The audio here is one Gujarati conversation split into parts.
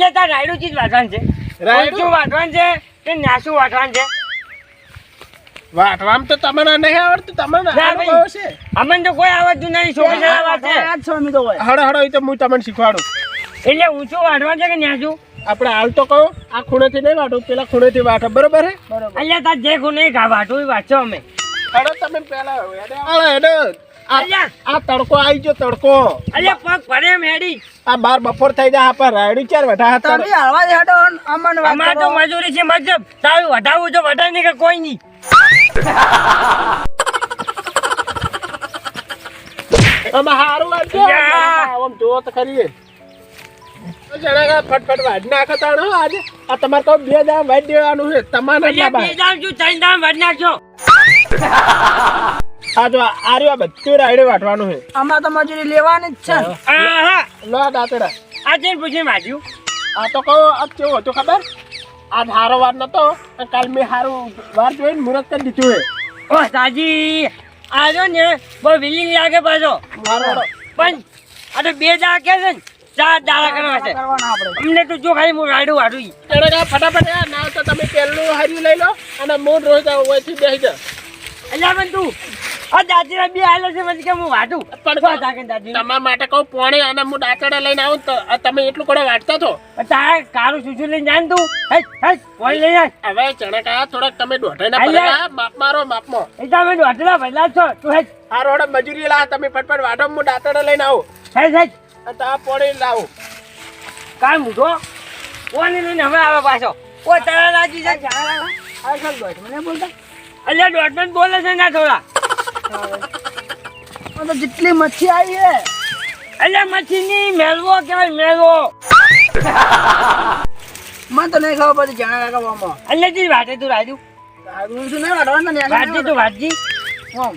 બોલો તાર રાયડું ચીજ છે. રાયડું? ઊંચું વાટવાનું છે કે નાસું વાટવાનું છે? વાટવામ તો તમને નહીં આવડતું તમને. કયો છે અમને તો કોઈ આવડતું નહીં છોકરી જરા હોય. હળો હળો તો હું તમને શીખવાડું. એટલે ઊંચું વાટવાનું છે કે નાસું આપણે હાલ તો કહો આ ખૂણેથી નહીં વાટો પેલા ખૂણેથી વાટો બરોબર હે? અહીંયા તાર જે ખૂણે ઘા વાટવું એ વાંચો અમે. હળો તમે પેલા હેડે હાલો આ તડકો આવી ગયો તડકો. અલ્યા પગ એમ હેડી. આ બાર બપોર થઈ જાય આપણે રાયડું ચાર બેઠા હતા અમારે તો મજૂરી છે મતલબ તારું વધાવવું તો વધારે નહીં કે કોઈ નહીં. અમે હારું યા. આમ જો તો ખરી જણા ફટફટ વાટ નાખો તાણો આજે. આ તમારે તો બે દામ વાટ દેવાનું છે તમારે બે દામ છું ત્રણ દામ વાટ નાખજો આ તો આ રહ્યું આ બધું રાયડે વાટવાનું છે. આમાં તો મજૂરી લેવાની જ છે. ને. હા. હા લો દાંતડા. આ જઈને પૂછીને વાંચ્યું આ તો કહો આ કેવું હતું ખબર? આ હારો વાર નતો કાલ મેં હારું વાર જોઈને મુહૂર્ત કરી દીધું હે ઓ સાજી આજો ને બહુ વિલિંગ લાગે પાછો. મારો પણ આ તો બે દાડા કે છે ને ચાર દાડા કરવા છે. કરવાના અમને તો જો ખાલી હું રાડું વાડું. ચડે ફટાફટ ના તો તમે પહેલું હાર્યું લઈ લો અને મૂળ રોજ ઓછી બેસી જા અલ્યા પણ તું આ દાદીના બે હાલે છે મને કે હું વાટું પણ પણ તાકે દાદી તમારા માટે કહું પોણે અને હું દાંતડા લઈને આવું તો તમે એટલું કોડે વાટતા છો તારે કારું સુસુ લઈને જાન તું હે હે કોઈ લઈ જાય હવે ચણકા થોડાક તમે અલ્યા. ના માપ મારો માપમાં એ તમે દોઢલા ભલા છો તું હે આ રોડે મજૂરી લા તમે ફટફટ વાટો હું ડાચડા લઈને આવું હે હે અને તા પોણે લાવું કાલ મૂઠો પોણી લઈને હવે આવે પાછો ઓ તારા લાગી જાય આ ચાલ દોઢ મને બોલતા અલ્યા દોઢ બોલે છે ના થોડા તો જેટલી મચ્છી આવી હે. એટલે મચ્છી ની મેલવો કેવાય મેલવો. મને તો નહીં ખબર પડી જાણે કાકા મામા એટલે જી વાટે તું રાજુ રાજુ શું નહીં વાટવાનું ને વાટજી તું વાટજી. આમ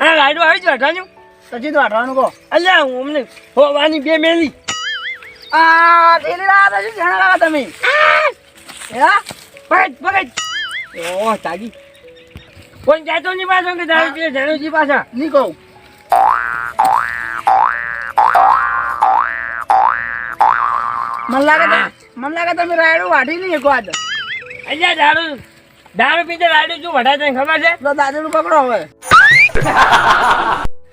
હા. રાજુ આવી જ વાટવાનું. પછી તો વાટવાનું કહો. એટલે હું અમને હોવાની બે મેલી. આ થેલી રાત જાણે કાકા તમે. હેરા પકડ પકડ. ઓ તાજી કોઈ જાતો નહીં પાછો કે દારૂ પીએ ધણુજી પાછા. નહીં કહું. મને લાગે મને લાગે તમે રાયડું વાઢી નહીં એક વાત અલ્યા દારૂ દારૂ પીતે રાયડું શું વઢાય તને ખબર છે? તો દાદીનું પકડો હવે.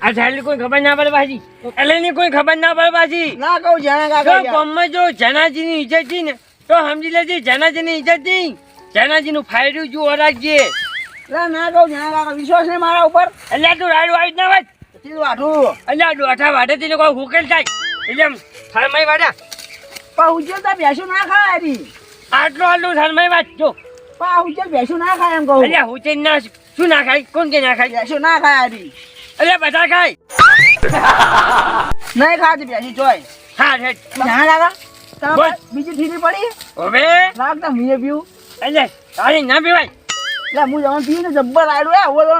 આ સાહેબ કોઈ ખબર ના પડે પાછી. એટલે ની કોઈ ખબર ના પડે પાછી. ના કહું જાણે કાકા યાર. જો જો જનાજીની ઇજ્જત છે ને તો સમજી લેજે જનાજીની ઇજ્જત નહીં. જનાજીનું ફાયદું જુઓ રાખજે. ના ના કહું ના કાકા વિશ્વાસ નહીં મારા ઉપર. એટલે તું રાયડું આવી ના વાત પછી વાઠું એટલે દોઠા વાટે તીને કોઈ હુકેલ થાય. એટલે થરમાઈ વાટા પણ તો ભેંસું ના ખાય હરી આટલું આટલું થરમાઈ વાત જો. પણ ઉજ્જલ ભેંસું ના ખાય એમ કહું. એટલે ના શું ના ખાય? કોણ કે ના ખાય? ભેંસું ના ખાય હરી એટલે બધા ખાય. નહીં ખાતી ભેંસી જોય. હા હેઠ. જાણે કાકા. બીજી ઠીલી પડી? હવે? લાગતા મુએ પીવું. એટલે તારી ના પીવાય. એટલે હું જવાનું પીવું ને જબ્બર આડું હે ઓલો.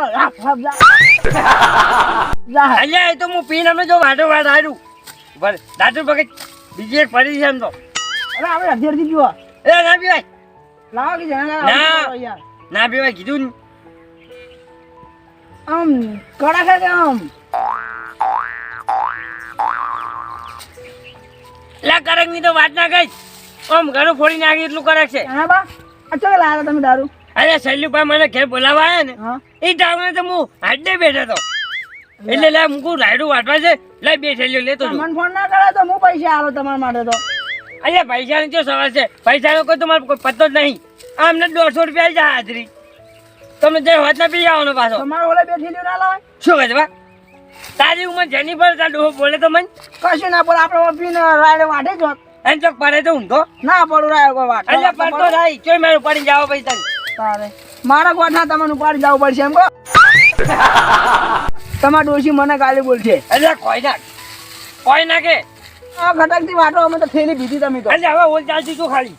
એટલે એ તો હું પીને અમે જો વાટો વાત આવ્યું ભલે દાદુ ભગત બીજી એક પડી છે એમ તો. અરે આપણે અધેરથી પીવો એટલે ના પીવાય. લાવો કે જાણે ના. ના પીવાય કીધું ને. આમ કડા ખા કે આમ? એટલે કરકની તો વાત ના કઈ. આમ ઘણું ફોડી નાખી એટલું કરે છે. હા બા. આ ચો લાયા તમે દારૂ? અરે શૈલુભાઈ મને ઘેર બોલાવા આવ્યા ને એ ટાઈમે તો હું હાડે બેઠો હતો. એટલે? લે મૂકું રાયડું વાટવા છે લે બે થેલીઓ લેતો મને ફોન ના કરે તો હું પૈસા આલો તમારા માટે તો. અહીંયા પૈસાનો શું સવાલ છે? પૈસાનો કોઈ તમારો કોઈ પત્તો જ નહીં. આમને દોઢસો રૂપિયા જાય હાજરી. તમે જે હોત ને પી આવવાનો પાછો. તમારો ઓલે બે થેલીઓ ના લાવે શું કહે છે તારી ઉંમર જેની પર તાર ડોહો બોલે તો મને? કશું ના પડે આપણે પીને રાયડે વાટે જ. એને ચોક પડે તો ઊંધો ના પડું રાયો વાટ એટલે પડતો થાય ચોય મારું પડી જાવ પૈસા તારે. મારા ગોઠા તમને ઉપાડી જવું પડશે એમ કહો. તમારા ડોશી મને ગાલી બોલશે. એટલે કોઈ ના કોઈ ના કે. આ ઘટકથી વાટો અમે તો થેલી પીધી તમે તો. એટલે હવે ઓલ ચાલતી તું ખાલી?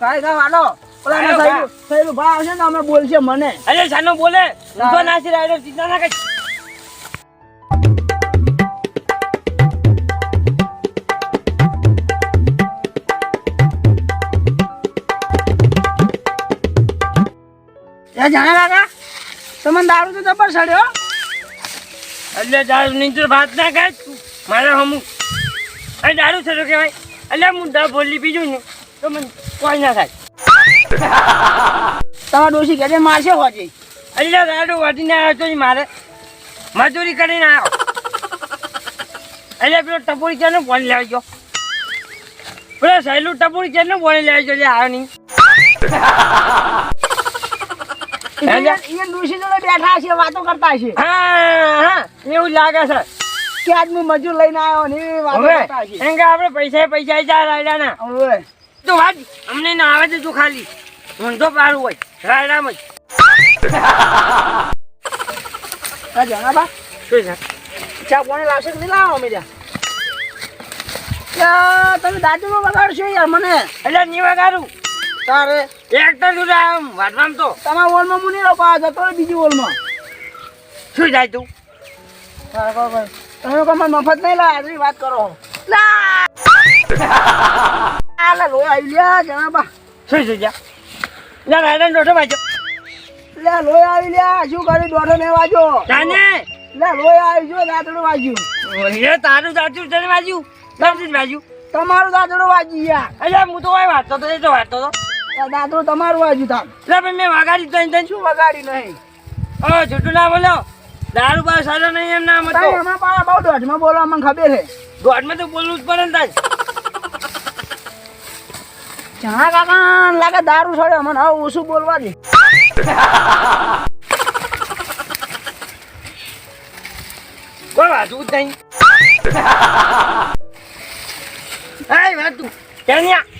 કાંઈ કા વાટો. ઓલા ના થયેલું ભાવ આવશે ને અમે બોલશે મને. એટલે સાનો બોલે. તો નાસી રાઈડર ચિંતા ના કઈ એ જાણે કાકા તમને દારૂ તો જબર સડ્યો એટલે દારૂ નીચે ભાત ના ખાય મારા હમું. અરે દારૂ છે કહેવાય. એટલે હું દા બોલી બીજું ને તો મને કોઈ ના થાય. તમારા ડોશી કહે મારશે હોજે. એટલે દારૂ વાટીને આવ્યો તો મારે. મજૂરી કરીને આવ્યો. એટલે પેલો ટપોરી છે ને પાણી લાવી ગયો? પેલો સહેલું ટપોરી છે ને પાણી ગયો? એટલે આવ્યો નહીં. બેઠા છે વાતો કરતા છે એવું લાગે છે. કે આજ હું મજૂર લઈને આવ્યો ને વાતો છે એમ કે આપણે પૈસા પૈસા જા રાયડા ના. તો વાત અમને ના આવે તો તું ખાલી ઊંધો પાડું હોય રાયડામાં જ. જણા બા. શું છે? ચા પાણી લાવશે કે નહીં લાવો અમે ત્યાં? તમે દાંતણો વગાડશો યાર મને. એટલે નહીં વગાડું તારે તો શું આમ વાટવામાં તો? તમારા વોલમાં મુની નહીં રોપા જતો રહે બીજી વોલમાં. શું જાય તું. તમે મને મફત નહીં લા એવી વાત કરો. લા! આ લે, લોહી આવી લ્યા જણા બા. શું શું જા? એટલે રાયડા દોઢો વાંચો લે લોહી આવી લ્યા શું કરી દોઢો ને વાજો જાને? લે લોહી આવી જો દાંતડું વાજ્યું એ તારું સાચું તને વાજ્યું નથી વાંચ્યું તમારું દાંતડું વાજી યાર. અરે હું તો કોઈ વાંચતો તો એ તો વાંચતો તો. આ તમારું આજુ એટલે પણ મેં વાગાડી તો તને શું વગાડી નહીં? ઓ છૂટું ના બોલો. દારૂ બા સારો નહીં એમ ના મતો. એમાં પાછા બહુ દોઢમાં બોલવા મને ખબર છે. દોઢમાં તો બોલવું જ પડે ને તાજ જણા કાકા લાગે દારૂ છોડ્યો મને હવે ઓછું બોલવા દે. કોઈ વાંચવું જ નહીં. હાય તું કેન્યા વાંચ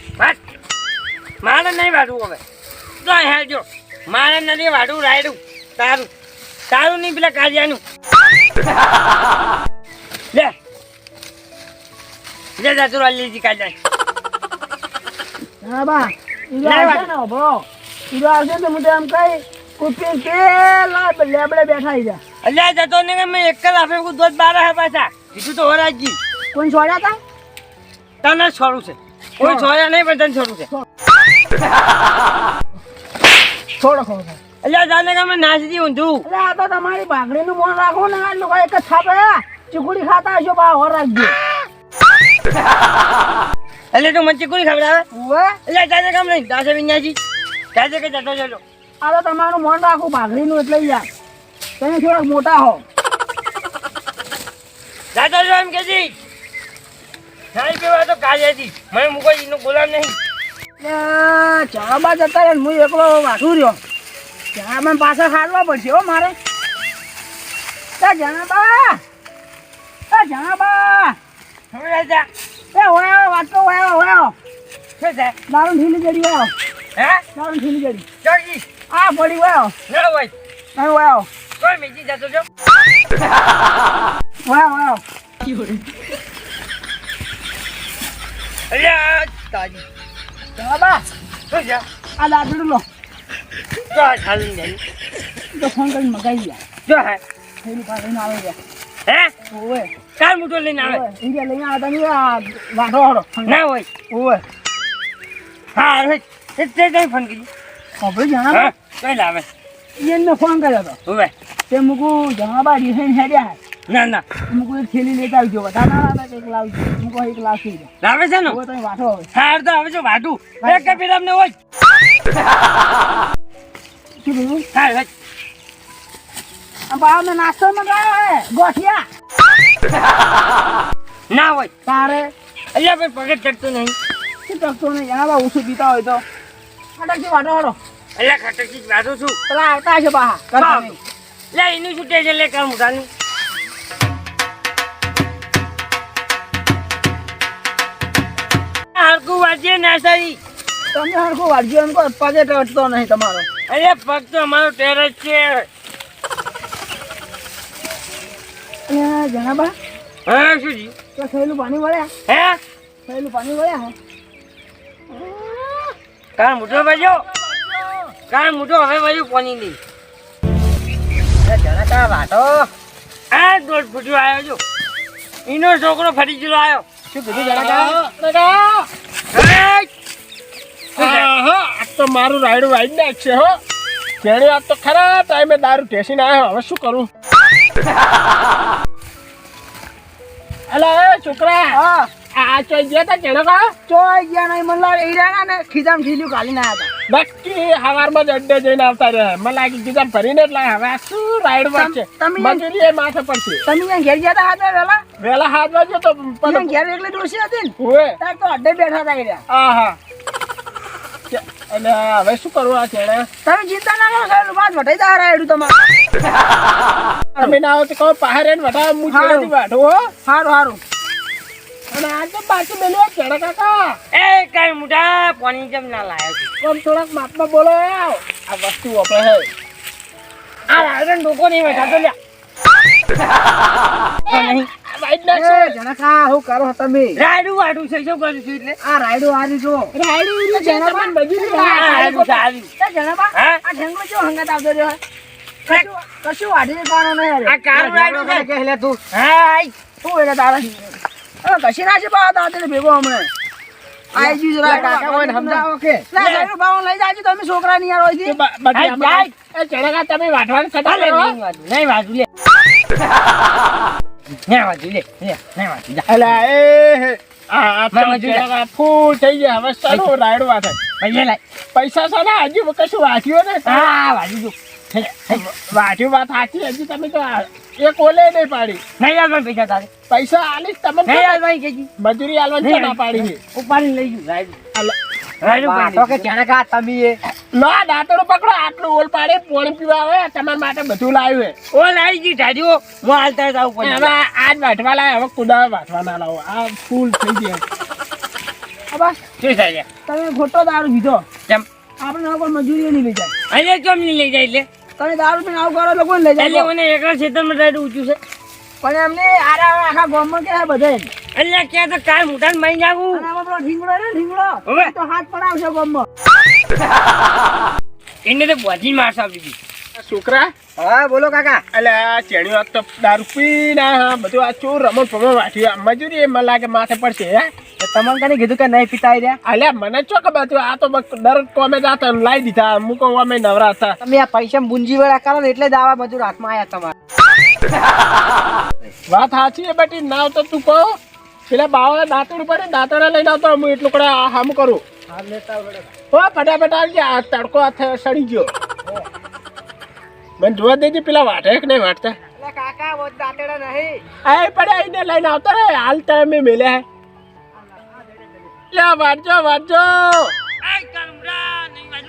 મારે નહીં વાઢવું હવે. તો હેલજો. મારે નથી વાઢવું રાયડું. તારું. તારું નહીં પેલા કાજિયાનું લે. લે જાતું લીધી કાજિયા હા બા. ઈરો આવશે ને ભરો ઈરો આવશે તો હું તો એમ કહી કુપી પેલા લેબડે બેઠા જા અલ્યા જતો ને કે મેં એક જ આપે કોઈ દોધ બાર હે પાછા. કીધું તો હોરાજી કોઈ છોડ્યા તા? તને છોડું છે. કોઈ છોડ્યા નહીં પણ તને છોડું છે. છોડો ખો એટલે અલ્યા જાને કે મેં નાસી ઊંધું આ તો તમારી ભાગડીનું મોન રાખો ને આ લોકો એક જ થાપે. ચીકુડી ખાતા હશો બા હોર રાખજો. એટલે તું મને ચીકુડી ખવડાવે? એટલે જાને કામ નહીં દાસે વિન્યાજી જાજે કે જતો જતો. આ તો તમારું મોન રાખો ભાગડીનું એટલે યાર. તમે થોડાક મોટા હો. જાતો જો એમ કેજી સારી પીવા તો કાજેથી મને મૂકો એનું ગુલામ નહીં. ચાબા જતા રહે હું એકલો વાસુ રહ્યો. મને પાછા ખાડવા પડશે હો મારે. જણાબા જણાબા ઓયા વાટકો ઓયા ઓયા શું છે દારૂ ઢીલી જડી ઓયા હે? દારૂ ઢીલી જડી ચોકી આ પડી ઓયા ના ભાઈ. નહીં ઓયા કોઈ બીજી જતો જો. ઓયા ઓયા અલ્યા તાજી. જણાબા શું છે? આ દાદડું લો. જો આ ચાલી જાય તો ફોન કરીને મગાઈ ગયા જો હે. થઈને પાછળ આવે ગયા હે? ઓવે. કાલ મોટો લઈને આવે. ઇન્ડિયા લઈને આવતા નહીં આ વાઢો હડો ના હોય. ઓવે. હા હવે તે તે કઈ ફોન કરી કઈ લાવે. એને ફોન કર્યો હતો તે મૂકું જણાબા રિસાઈન હેડ્યા. ના ના. મૂકું કોઈ થેલી લેતા આવજો વધારે ના લાવે એક લાવજો મૂકો એક લાવશે. લાવે છે ને? વાઠો હાર તો હવે જો વાટું એક તમને હોય. શું બા નાસ્તો મંગાવ્યો હે ગોઠિયા. ના હોય. તારે? અહીંયા ભાઈ પગે ચડતું નહીં. શું નહીં? જણાબા ઓછું પીતા હોય તો. ફટાકથી વાટો હડો એટલે ખટકથી જ છું. પેલા આવતા હશે બહાર. લે એનું શું છે લે કામ ઉઠાનું હરકું વાંચીએ ના સારી તમે હરખું વાટજો એમ કહો પગે ટટતો નહીં તમારો. અરે પગ તો અમારો ટેરેસ છે. જણાબા હા શું જી તો પાણી વળ્યા? હે? પાણી વળ્યા હે? મોટો મોટો હવે બાજુ પોની નહીં જણાકા વાટો આ દોઢ ફૂટ્યો આવ્યો છું એનો છોકરો ફરી ગયેલો આવ્યો. શું કીધું આ તો મારું રાયડું વાઈ નાખશે હો. જેણે વાત તો ખરા ટાઈમે દારૂ ઠેસીને આવ્યો હવે શું કરું? હેલો એ છોકરા. હા. આ ચોઈ ગયા તા ચણકા ચોઈ ગયા નહીં મને લાગે ઈરાના ને ખીજામ ઢીલ્યું ના હતા. બાકી હવારમાં જ અડ્ડે જઈને આવતા રહ્યા મને લાગી ભરીને એટલે હવે શું રાઈડમાં છે? તમે- મજૂરી એ માથે પડશે. તમે અહીંયા ઘેર ગયા હતા હાથે વહેલા? વેલા હાથ વાગ્યો તો પણ ઘેર એકલી ડોસી હતી ને? હુએ તાર તો અડ્ડે બેઠા હતા ઈરા આહા. કે- અને હવે શું કરવું આ ચેડે તમે ચિંતા ના કરો સાહેબ. બાદ વટાઈ જા રાયડું તમારે. તમે ના આવો તો કહો પહાડે ને વટા હું હારું. હો. સારું અને આ તો પાછું ચેડા કાકા. એ કાઈ મોટા પાણી જેમ ના લાયો છે. આમ થોડાક માપમાં બોલો આવ. આ વસ્તુ વાપરે હે આ રાયડન ડોકો નહીં બેઠા તો લ્યા. જનકા હું કરો તમે? રાયડું વાડું છે શું કરું છું એટલે? આ રાયડું હારી જો રાયડું જણાબા. રાયડું જણાબા આ હંગાત આવતો રહ્યો? કશું વાઢી પાડો નહીં આ કાળું રાયડું કે લે તું. હા એટલે તારે કશી ના છે પાછો દાંતને ભેગો હમણે? આઈ ગયું જરા કાકા હોય સમજાવો કે લે સાઈડ બાવન લઈ જાજો તમે છોકરા ની યાર. એ તમે કટા નહીં લે. લે, જા. અલા એ આ આ ફૂલ થઈ ગયા. હવે સારું રાયડું વાથે પૈસા લાય. પૈસા છે ને હજી કશું વાંચ્યું ને? હા, વાંચી વાંચ્યું વાત સાચી હજી તમે તો આ એક ઓલે નહીં પાડી. નહીં આલવાના પૈસા તારે. પૈસા આલીસ તમે નહીં આલવાની કહેજી. મજૂરી આલવાની છે ના પાડી છે? ઉપાડીને લઈ જઉં. અલા, રાયડું પાડી લઈ જઉં. ના દાંતડું પકડો. આટલું ઓલ પાડે પોણી પીવા આવે તમારા માટે બધું લાવ્યું હે ઓ લાઈ ગઈ ઢાળીઓ. હું હાલતા જ આવું હવે આજ વાટવા લાવે હવે કુદા વાટવા ના લાવો. આ ફૂલ થઈ ગયા. બસ. શું થાય તમે ખોટો દારૂ પીધો. કેમ? આપણે કોઈ મજૂરી નહીં લઈ જાય. અહીંયા કેમ નહીં લઈ જાય એટલે? તમે દારૂ પીને આવું કરો લોકો લઈ એટલે જાય મને એકલા ખેતરમાં રાયડું ઊંચું છે. પણ એમને આરા આખા ગામમાં કે બધે. એટલે ક્યાં તો કાલ મોટા ને નાખું. જાવું આમાં પેલો ઢીંગલો રે ને ઢીંગલો હવે. તો હાથ પડાવશે ગામમાં એને તો બોધી મારસ આપી છોકરા હા બોલો કાકા. એટલે આ ચેણીઓ તો દારૂ પીને હા બધું આ ચોર રમણ ભમણ વાટ્યું મજૂરી એમાં લાગે માથે પડશે હે? તમને કને કીધું કે નહીં પીતા રહ્યા? અલ્યા મને ચો ખબર હતી આ તો દર કોમે જાતા ને લાવી દીધા. મૂકો અમે નવરા હતા. તમે આ પૈસા બુંજી વાળા કરો ને એટલે દાવા મજૂર હાથમાં આવ્યા તમારે. વાત સાચી છે બેટી ના તો તું કહો. પેલા બાવા દાંતણ પડે દાંતણા લઈને આવતો હું એટલું કડે આ હામ કરું. હો ફટાફટ આવજે આ તડકો હાથે સડી ગયો. મને જોવા દેજે પેલા વાટે કે નહીં વાટતા કાકા બહુ દાંતેડા નહીં. આ પડે આઈને લઈને આવતો રે હાલ તમે મેલે હે. લે વાટજો વાટજો આય નહીં.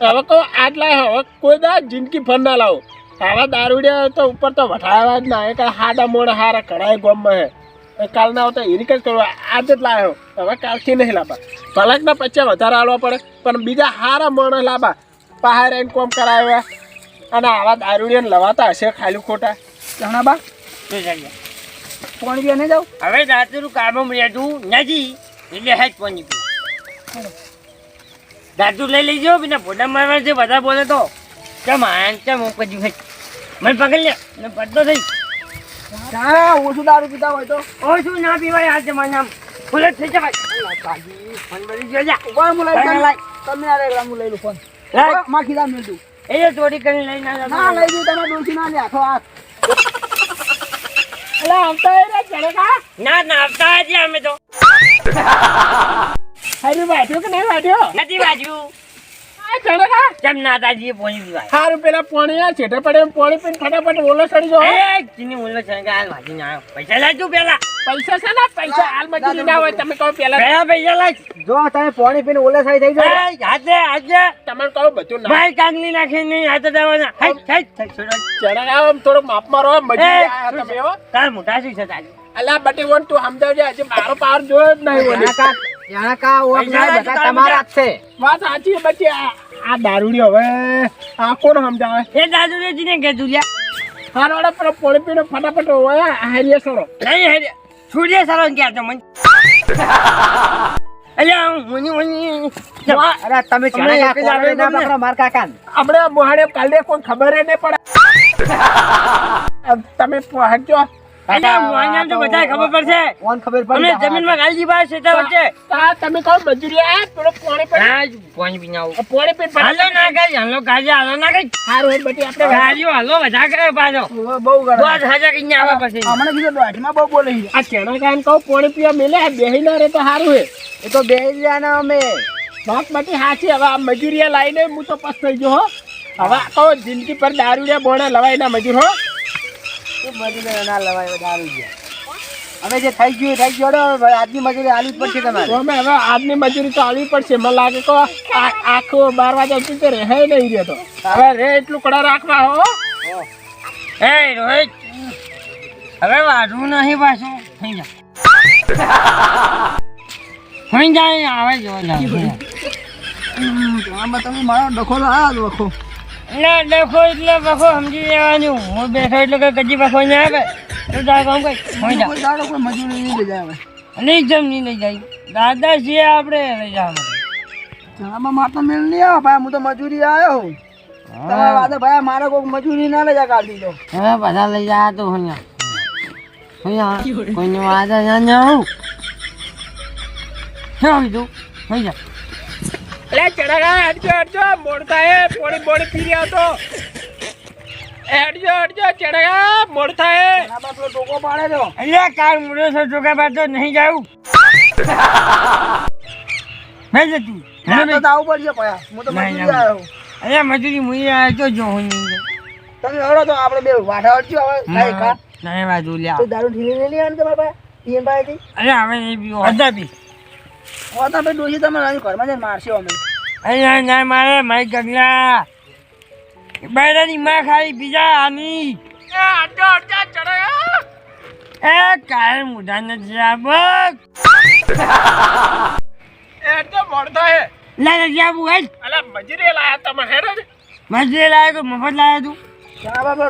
હવે કહો આટલા હવે કોઈ દા જિંદગી ફર ના લાવો. આવા દારૂડિયા તો ઉપર તો વઠાવા જ ના. એક હાડા મોડ હારા કઢાઈ ગોમમાં હે. એ કાલ ના આવતા હિરીક જ કરવા આજ જ લાવ્યો હવે કાલથી નહીં લાવવા. ભલાકના પછી વધારે આલવા પડે પણ બીજા હારા મોણ લાવવા. પહાડ કોમ કરાવ્યા અને આવા દારૂડિયાને લવાતા હશે ખાલી ખોટા? જણા બા પોણી બેને જાઉં? હવે દાદુનું કામ રહેતું નથી. એટલે હેજ પોણી દાદુ લઈ લઈ જાઓ બીના ફોટા મારવા છે બધા બોલે તો. ચમ આન કેમ હું કજુ હેજ મને પકડ લે મને પડતો થઈ. તારા ઓછું દારૂ પીતા હોય તો? ઓછું ના પીવાય આ આમ ફૂલ થઈ જાય ફોન બધી જોઈ જા. ઊભા મુલાઈ તમે આ રેગ્રામ લઈ લો ફોન. માખી દામ મેળવું એ જો ચોરી કરીને લઈને આવ્યા ના લઈ જઉં તમે ડોસી ના લ્યા હાથ. એટલે આવતા એ રે જડેકા ના ના આવતા હજી અમે તો. હરી વાટ્યો કે નહીં વાટ્યો નથી વાજ્યું આ જડેકા પોણી પીવાય સારું પેલા પોણી આ છેટે પડે પોણી પીને ફટાફટ ઓલો સડી જાઓ એ ચીની ઉલ્લો છે કે હાલ વાજીને આવ્યો. પૈસા લાવજો પેલા. પૈસા છે ને? પૈસા હાલ મજૂરી ના હોય તમે કહો પેલા. પેલા પૈસા લાવ જો તમે પાણી પીને ઓલે સાઈ થઈ એ હાથે હાથે. તમે કહો બધું ના. ભાઈ કાગલી નાખી નહીં હાથે દેવાના. હાઈ હાઈ છોડો. જરા આમ થોડોક માપમાં રહો મજૂરી આ તમે હો. તાર મોટા શું છે તાજી અલા બટી વન તું સમજાવજે મારો પાવર જોયો જ નહીં ઓલી. તમારા છે. વાત સાચી છે આ આ દારૂડી હવે. આ કોણ સમજાવે? એ દાદુ ને જીને કે તુલ્યા હારવાડા પર પોળી પીને ફટાફટ હોય હારીએ સરો નહીં હેરે. સૂર્ય સરો કે તો મને? અલ્યા હું હું અરે તમે ચાલે જ ના પકડો માર કાકા આપણે મોહાડે કાલે કોઈ ખબર નહીં પડે. તમે પહોંચજો. તો બધાય ખબર પડશે. કોણ ખબર અમે જમીનમાં ગાલી દીધા છે તે વચ્ચે. તા તમે કહો મજૂરી આ પેલો પાણી પડી હા પાણી પીને આવું. આ પાણી પીને હાલો ના ગઈ હાલો ગાજી હાલો ના ગઈ હોય આપણે ગાડીઓ હાલો બધા કરે પાછો. બહુ બસ હાજર કઈ આવે પછી. હમણાં કીધું દોઢમાં બહુ બોલે છે. આ ચણા કાન કહો પાણી પીવા મેલે બેહી ના રહે તો સારું હે એ તો બે જણા અમે. વાતમાંથી સાચી હવે આ મજૂરીએ લાવીને હું તો પસ થઈ ગયો હો. હવે તો કહો જિંદગી પર દારૂડિયા બોણા લવાય ના મજૂર હો. મજૂરી ના લવાય દારૂ ગયા અમે જે થઈ ગયું થઈ ગયો. હવે આજની મજૂરી આલવી પડશે તમારે. અમે હવે આજની મજૂરી તો આવવી પડશે. મને લાગે આ- આખો બાર વાગે સુધી તો રહે નહીં રહ્યો તો. હવે રે એટલું કડા રાખવા હો. એ રોહિત. હવે વાંધવું નહીં પાછું. થઈ જા થઈ જાય આવે જો આમાં તમે મારો ડખો આ ડખો. એટલે ડખો એટલે પાછો સમજી જવાનું. હું બેઠો એટલે કે કજી પાછો ને આવે. તો તારે કામ કઈ જા. દાડો કોઈ મજૂરી નહીં લઈ જાય નહીં જમ નહીં લઈ જાય. દાદા છીએ આપણે લઈ જવા આમાં મારે તો મેળ નહીં આવે ભાઈ હું તો મજૂરી આવ્યો હું. તમારા વાદે ભાઈ મારે કોઈ મજૂરી ના લઈ જાય કાઢી દો હવે બધા લઈ જાય તો હું કોઈને વાદા ના જાઉં શું બીજું થઈ જા એટલે ચડાગા હટજો હટજો મોડતા હે પોણી પોણી પી રહ્યા તો. હટજો હટજો ચડાગા મોડતા હે પેલો ટોકો પાડે તો અહીંયા કાલ મુડો છો ચોકા બાદ તો નહીં જાઉં. નહીં જતું. મને તો આવું પડશે પયા હું તો મજૂરી. આવ્યો. અરે મજૂરી મુઈ આવે તો જો હું તમે હરો તો આપણે બે વાઠા હટજો હવે કાઈ કા નહીં બાજુ લ્યા તો દારૂ ઢીલી લઈ આને તમારા પાસે પીએન પાસેથી અરે હવે એ પીવો હતા પી હો તો ભાઈ ડોસી તમે અહીં ઘરમાં જઈને મારશે અમે. અહીંયા ના મારે મારી ગગલા. બૈરાની માં ખાઈ બીજા આની. એ મુઢા નથી આબક હટજો મોડતા હે? લે નથી આબુ હેડ અલા મજૂરી લાયા તમે હેડો મજરે મજૂરી લાવ્યો મફત લાવ્યો તું?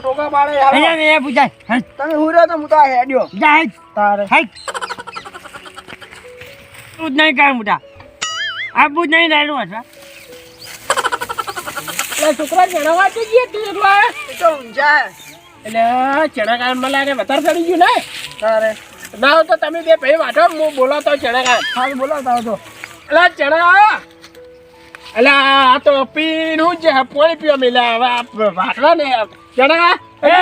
ટોકા પાડે અહીંયા એ પૂછાય. તમે હું રહ્યો તો હું તો હેડ્યો. જા તારે. હેડ તું જ નહીં કામ મુઢા આબુ જ નહીં રહેલું હશે છોકરા ચણા વાંચી ગયા તું તો ઊંઝા એટલે ચણા કાન મને લાગે વધારે ચડી ગયું ને? તારે. ના તો તમે બે ભાઈ વાંચો હું બોલાવતો ચણા કાન હાલ બોલાવતા હો તો. એટલે ચણા! એટલે આ તો પીનું જ પાણી પીવા હવે વાટવા ને ચણા! એ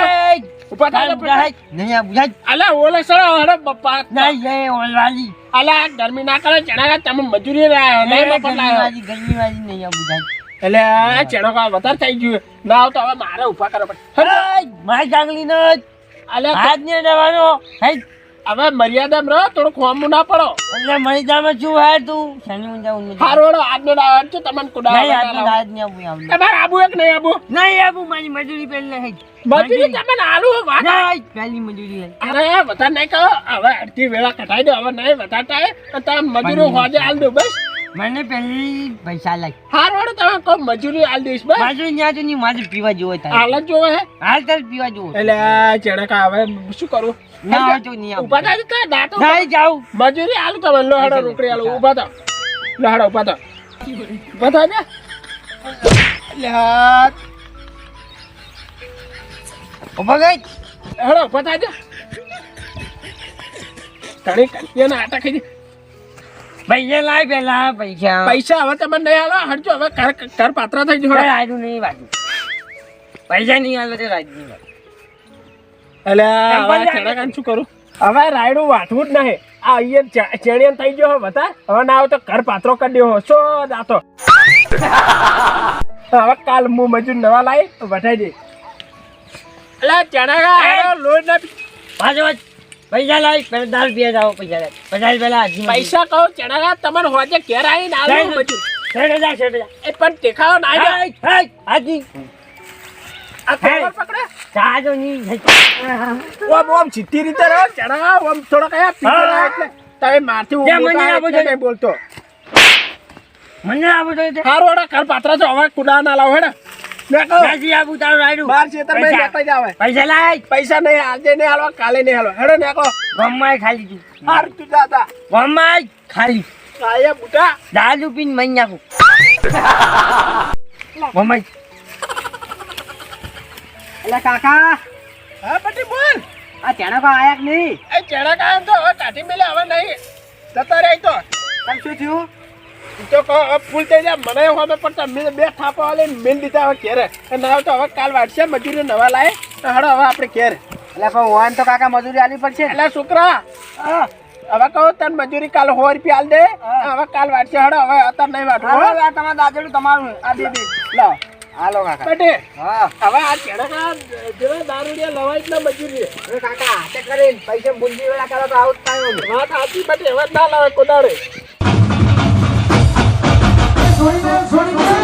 કાય થાય મુઢા નહીં હેડ અલા ઓલે સર હડે બપ્પા નહીં એ ઓલવાલી. અલા ગરમી ના કરે ચણા તમે મજૂરી લાયા નહીં લાયા ગરમીવાળી નહીં હેડ એટલે આ ચણા કા વધારે થઈ ગયું. ના હોય તો હવે મારે ઊભા કરવા પડે. મારી ગાંગલી નો હાથ ને દવાનો હેડ હવે મર્યાદામાં રહો થોડું ખોમું ના પડો. એટલે મરી જામે છું હે તું? શનિ મુંજા ઉન હારો વડો આજનો દાવા છે તમને કુડા નહીં આજનો દાદ નહીં આવું આવું. તમારે આબુ એક નહીં આબુ. નહીં આબુ મારી મજૂરી પહેલે હે મજૂરી તમને આલુ વાત નહીં પહેલી મજૂરી અરે વધારે નહીં કહો. હવે અડધી વેળા કઢાઈ દો હવે નહીં વધારતા તમે મજૂરો હોજે આલ દો બસ. મને પહેલી પૈસા લાગ. હાર વાળો તમે કો મજૂરી આલ દેશ બસ. મજૂરી ન્યા જો નહીં મારે પીવા જેવો થાય. હાલ જ જોવે હે? હાલ તાર પીવા જેવો એટલે ચણકા હવે શું કરું? ના હોય તો નહીં ઊભા આવું થાય તો દાંતો? નહીં જાઉં. મજૂરી આલ તમે લોહાડો રોકડી આલો ઊભા થા લોહાડો ઊભા થા ઊભા થા ને હાથ. ઊભા ગઈ? હેડો ઊભા થા જા તણી કંટીઓના આટા ખાઈ. પૈસા લાય પેલા પૈસા. પૈસા હવે તમે નહીં આલો હડજો હવે ઘર કર પાત્ર થઈ જશે રાયડું નહીં બાજુ. પૈસા નહીં આવે તે રાજુ નહીં એટલે હવે ચણાકાન શું કરું? હવે રાયડું વાંચવું જ નહીં. આ અહીંયા ચેડિયન થઈ ગયો બતા. હવે ના આવે તો ઘર પાત્રો કરી દેવો શો દાતો? હવે કાલ હું મજૂર નવા લાવી વટાઈ દે એટલે ચણાકા લોડ ના પાછો. પૈસા લાવી પેલા દારૂ પીવા જાઓ પૈસા લાય પચાસ પેલા પૈસા કહો ચડાગા તમારે હોજે ઘેર આવીને જાય. મજૂર છેડે જા છેડે જા એ પણ દેખાવો ના હાય, હાજી. આ ખબર પકડે જાજો નહીં. ઓમ ઓમ સીધી રીતે રહો ચણા ઓમ થોડો કયા હા. એટલે તમે મારથી ઊભો આપો છો. બોલતો મને આપો બોજો. હારું ઘર પાત્રા છો હવે કુડા ના લાવો હેડો નથી આપું તારું રાયડું. બાર પૈસા. લેતા જાવ પૈસા લાય. પૈસા નહીં આજે નહીં હાલવા કાલે નહીં હાલવા. હેડો નેકો ગમ્માય ખાલી તું. હાર તું દાદા. ગમ્માય ખાલી. આયા બુટા દાદુ પીને મઈ નાખું. ગમ્માય એટલે કાકા. હા બટી બોલ. આ ચણા કા આયા કે નહીં? એ ચેડા કાયમ તો હવે કાઢી મેલે હવે નહીં. જતા રહી તો. તમ શું થયું? તો ફૂલ થઈ જાય. મને હવે પણ તમે બે થાપા વાલે મેલ દીધા હવે ઘેરે. ના તો હવે કાલ વાટશે મજૂરી નવા લાવે તો હડો હવે આપણે ઘેર. એટલે પણ વાન તો કાકા મજૂરી આલી પડશે. એટલે છોકરા હવે કહો તને મજૂરી કાલ સો રૂપિયા આલ દે. હવે કાલ વાટશે હડો હવે અત્યારે નહીં વાટવું તમારું દાદેડું તમારું આ દે દે લો. હાલો કાકા. બેટે. હવે આ ચેડા જેવા દારૂડિયા લવાય જ ના મજૂરી અરે કાકા હાથે કરીને પૈસા બુંદી વેળા કરો તો આવું જ થાય. વાત સાચી બેટે. હવે ના લાવે 20-20.